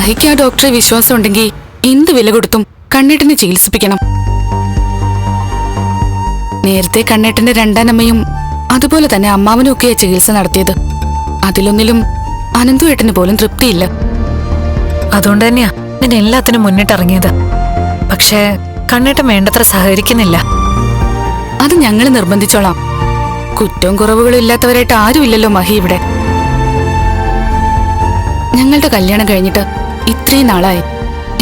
മഹിക്ക് ആ ഡോക്ടറെ വിശ്വാസം ഉണ്ടെങ്കിൽ എന്ത് വില കൊടുത്തും കണ്ണേട്ടനെ ചികിത്സിപ്പിക്കണം. നേരത്തെ കണ്ണേട്ടന്റെ രണ്ടാനമ്മയും അതുപോലെ തന്നെ അമ്മാവനും ഒക്കെയാ ചികിത്സ നടത്തിയത്. അതിലൊന്നിലും അനന്തുവേട്ടന് പോലും തൃപ്തിയില്ല. അതുകൊണ്ട് തന്നെയാ ഞാൻ എല്ലാത്തിനും മുന്നിട്ടിറങ്ങിയത് പക്ഷേ കണ്ണേട്ടൻ വേണ്ടത്ര സഹകരിക്കുന്നില്ല. അത് ഞങ്ങൾ നിർബന്ധിച്ചോളാം. കുറ്റവും കുറവുകളും ഇല്ലാത്തവരായിട്ട് ആരുമില്ലല്ലോ മഹി ഇവിടെ. ഞങ്ങളുടെ കല്യാണം കഴിഞ്ഞിട്ട് ഇത്രയും നാളായി.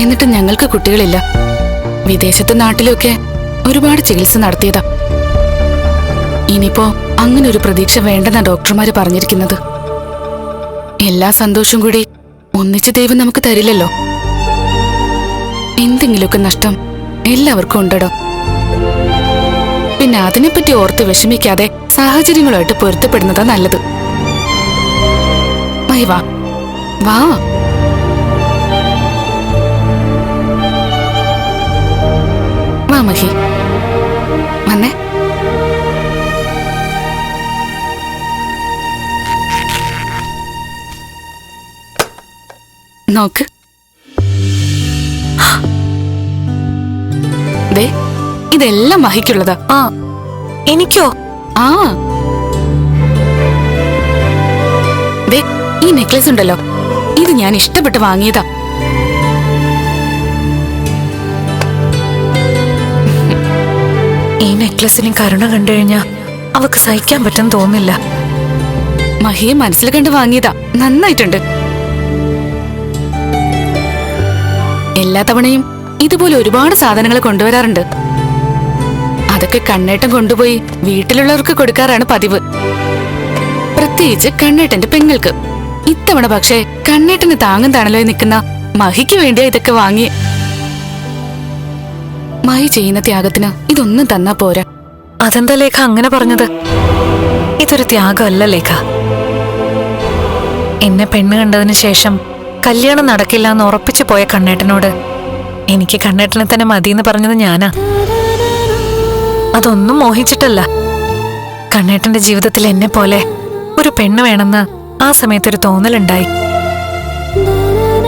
എന്നിട്ടും ഞങ്ങൾക്ക് കുട്ടികളില്ല. വിദേശത്തെ നാട്ടിലൊക്കെ ഒരുപാട് ചികിത്സ നടത്തിയതാ. ഇനിയിപ്പോ അങ്ങനെ ഒരു പ്രതീക്ഷ വേണ്ടെന്നാ ഡോക്ടർമാര് പറഞ്ഞിരിക്കുന്നത്. എല്ലാ സന്തോഷവും കൂടി ഒന്നിച്ച് ദൈവം നമുക്ക് തരില്ലല്ലോ. എന്തെങ്കിലുമൊക്കെ നഷ്ടം എല്ലാവർക്കും ഉണ്ടടോ. പിന്നെ അതിനെപ്പറ്റി ഓർത്ത് വിഷമിക്കാതെ സാഹചര്യങ്ങളുമായിട്ട് പൊരുത്തപ്പെടുന്നതാ നല്ലത്. വാ. വാ. നോക്ക്. ദേ ഇതെല്ലാം മഹിക്കുള്ളതാ ആ എനിക്കോ? ആ. ദേ ഈ നെക്ലസ് ഉണ്ടല്ലോ. ഇത് ഞാൻ ഇഷ്ടപ്പെട്ട് വാങ്ങിയതാ. ഈ നെക്ലസിന് കരുണ കണ്ടു കഴിഞ്ഞാ അവക്ക് സഹിക്കാൻ പറ്റും തോന്നില്ല മഹിയെ മനസ്സിൽ കണ്ട് വാങ്ങിയതാ. നന്നായിട്ടുണ്ട്. എല്ലാ തവണയും ഇതുപോലെ ഒരുപാട് സാധനങ്ങൾ കൊണ്ടുവരാറുണ്ട്. അതൊക്കെ കണ്ണേട്ടം കൊണ്ടുപോയി വീട്ടിലുള്ളവർക്ക് കൊടുക്കാറാണ് പതിവ്. പ്രത്യേകിച്ച് കണ്ണേട്ടന്റെ പെങ്ങൾക്ക്. ഇത്തവണ പക്ഷേ കണ്ണേട്ടന് താങ്ങും തണലായി നിൽക്കുന്ന മഹിക്ക് വേണ്ടിയാ ഇതൊക്കെ വാങ്ങി. മഹി ചെയ്യുന്ന ത്യാഗത്തിന് ഇതൊന്നും തന്നാ പോരാ. അതെന്താ ലേഖ അങ്ങനെ പറഞ്ഞത്? ഇതൊരു ത്യാഗമല്ല ലേഖ. എന്നെ പെണ്ണ് കണ്ടതിന് ശേഷം കല്യാണം നടക്കില്ല എന്ന് ഉറപ്പിച്ചു പോയ കണ്ണേട്ടനോട് എനിക്ക് കണ്ണേട്ടനെ തന്നെ മതിയെന്ന് പറഞ്ഞത് ഞാനാ. അതൊന്നും മോഹിച്ചിട്ടല്ല. കണ്ണേട്ടന്റെ ജീവിതത്തിൽ എന്നെ പോലെ ഒരു പെണ്ണ് വേണമെന്ന് ആ സമയത്തൊരു തോന്നലുണ്ടായി.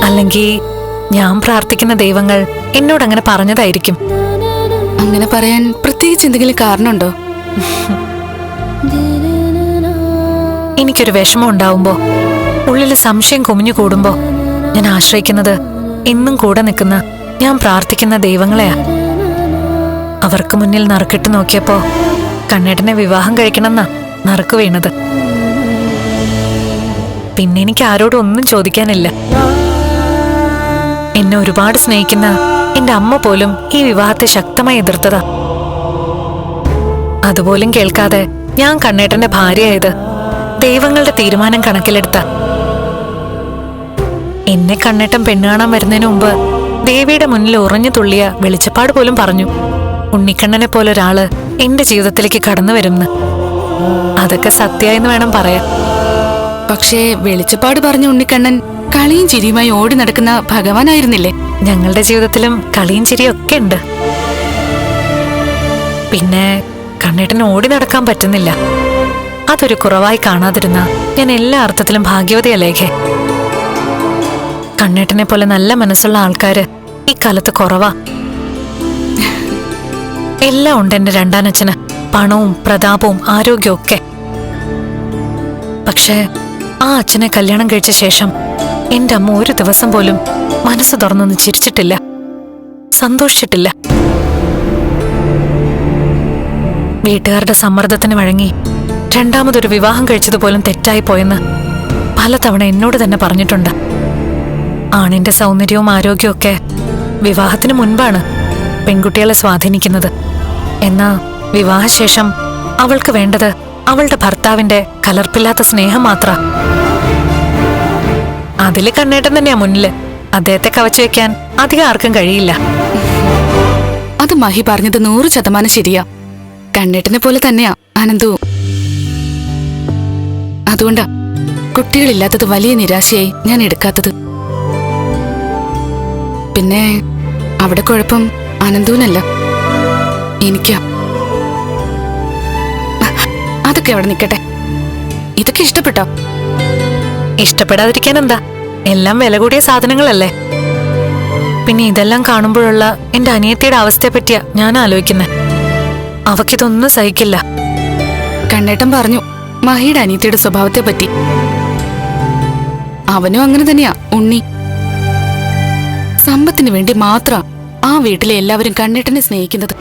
അല്ലെങ്കിൽ ഞാൻ പ്രാർത്ഥിക്കുന്ന ദൈവങ്ങൾ എന്നോട് അങ്ങനെ പറഞ്ഞതായിരിക്കും. അങ്ങനെ പറയാൻ പ്രത്യേകിച്ച് എന്തെങ്കിലും കാരണമുണ്ടോ? എനിക്കൊരു വിഷമം ഉണ്ടാവുമ്പോ ഉള്ളിൽ സംശയം കുമിഞ്ഞു കൂടുമ്പോ ഞാൻ ആശ്രയിക്കുന്നത് ഇന്നും കൂടെ നിൽക്കുന്ന ഞാൻ പ്രാർത്ഥിക്കുന്ന ദൈവങ്ങളെയാ. അവർക്ക് മുന്നിൽ നറുക്കിട്ട് നോക്കിയപ്പോ കണ്ണേട്ടനെ വിവാഹം കഴിക്കണമെന്നാ നറുക്ക് വീണത്. പിന്നെ എനിക്ക് ആരോടും ഒന്നും ചോദിക്കാനില്ല. എന്നെ ഒരുപാട് സ്നേഹിക്കുന്ന എന്റെ അമ്മ പോലും ഈ വിവാഹത്തെ ശക്തമായി എതിർത്തതാ. അതുപോലും കേൾക്കാതെ ഞാൻ കണ്ണേട്ടന്റെ ഭാര്യയായത് ദൈവങ്ങളുടെ തീരുമാനം കണക്കിലെടുത്ത. എന്നെ കണ്ണേട്ടൻ പെണ്ണ് കാണാൻ വരുന്നതിന് മുമ്പ് ദേവിയുടെ മുന്നിൽ ഉറഞ്ഞു തുള്ളിയ വെളിച്ചപ്പാട് പോലും പറഞ്ഞു. ഉണ്ണിക്കണ്ണനെ പോലെ ഒരാൾ എന്റെ ജീവിതത്തിലേക്ക് കടന്നു വരുമെന്ന് അതൊക്കെ സത്യായെന്ന് വേണം പറയാൻ. പക്ഷേ വെളിച്ചപ്പാട് പറഞ്ഞ ഉണ്ണിക്കണ്ണൻ കളിയും ചിരിയുമായി ഓടി നടക്കുന്ന ഭഗവാനായിരുന്നില്ലേ? ഞങ്ങളുടെ ജീവിതത്തിലും കളിയും ചിരിയും ഒക്കെ ഉണ്ട്. പിന്നെ കണ്ണേട്ടന് ഓടി നടക്കാൻ പറ്റുന്നില്ല. അതൊരു കുറവായി കാണാതിരുന്ന ഞാൻ എല്ലാ അർത്ഥത്തിലും ഭാഗ്യവതിയ ലേഖേ. കണ്ണേട്ടനെ പോലെ നല്ല മനസ്സുള്ള ആൾക്കാര് ഈ കാലത്ത് കുറവാ. എല്ലാം ഉണ്ട് എന്റെ രണ്ടാനച്ഛന്. പണവും പ്രതാപവും ആരോഗ്യവും ഒക്കെ. പക്ഷേ ആ അച്ഛനെ കല്യാണം കഴിച്ച ശേഷം എന്റെ അമ്മ ഒരു ദിവസം പോലും മനസ്സ് തുറന്നൊന്ന് ചിരിച്ചിട്ടില്ല. സന്തോഷിച്ചിട്ടില്ല. വീട്ടുകാരുടെ സമ്മർദ്ദത്തിന് വഴങ്ങി രണ്ടാമതൊരു വിവാഹം കഴിച്ചതുപോലും തെറ്റായി പോയെന്ന് പലതവണ എന്നോട് തന്നെ പറഞ്ഞിട്ടുണ്ട്. ആണിന്റെ സൗന്ദര്യവും ആരോഗ്യവും ഒക്കെ വിവാഹത്തിന് മുൻപാണ് പെൺകുട്ടികളെ സ്വാധീനിക്കുന്നത്. എന്നാ വിവാഹശേഷം അവൾക്ക് വേണ്ടത് അവളുടെ ഭർത്താവിന്റെ കലർപ്പില്ലാത്ത സ്നേഹം മാത്ര. അതിൽ കണ്ണേട്ടൻ തന്നെയാ മുന്നിൽ. അദ്ദേഹത്തെ കവച്ചു വെക്കാൻ അധികം ആർക്കും കഴിയില്ല. അത് മഹി പറഞ്ഞത് നൂറ് ശതമാനം ശരിയാ. കണ്ണേട്ടനെ പോലെ തന്നെയാ ആനന്ദവും അതുകൊണ്ടാ കുട്ടികളില്ലാത്തത് വലിയ നിരാശയായി ഞാൻ എടുക്കാത്തത്. പിന്നെ അവിടെ കുഴപ്പം അനന്തൂനല്ല എനിക്കാ. അതൊക്കെ അവിടെ നിൽക്കട്ടെ ഇതൊക്കെ ഇഷ്ടപ്പെട്ടോ? ഇഷ്ടപ്പെടാതിരിക്കാൻ എന്താ? എല്ലാം വില കൂടിയ സാധനങ്ങളല്ലേ? പിന്നെ ഇതെല്ലാം കാണുമ്പോഴുള്ള എന്റെ അനിയത്തിയുടെ അവസ്ഥയെ പറ്റിയാ ഞാൻ ആലോചിക്കുന്നത് അവക്കിതൊന്നും സഹിക്കില്ല. കണ്ണേട്ടൻ പറഞ്ഞു മഹിയുടെ അനിയത്തിയുടെ സ്വഭാവത്തെ പറ്റി അവനും അങ്ങനെ തന്നെയാ ഉണ്ണി. സമ്പത്തിന് വേണ്ടി മാത്രം ആ വീട്ടിലെ എല്ലാവരും കണ്ണേട്ടനെ സ്നേഹിക്കുന്നത്.